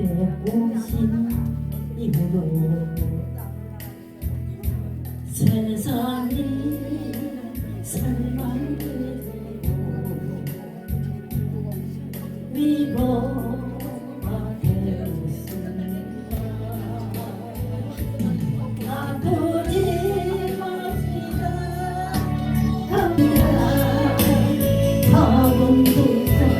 때 보신 이후로 세상이 살만해도 위로가 되었습니다 아프지 마시다 감사 더운 부터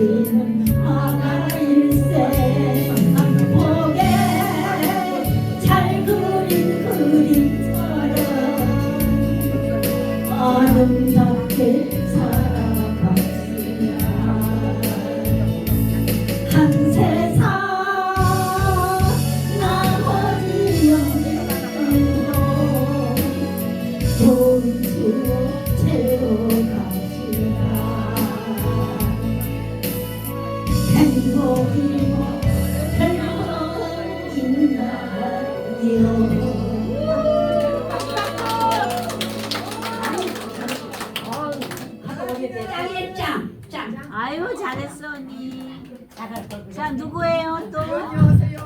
아름답게 살아갔으랴 한 세상 나머지 영생도 돈수어 채워가시라 행복이 행복이 있나요. 잘했어 언니. 자 누구예요 또? 안녕하세요.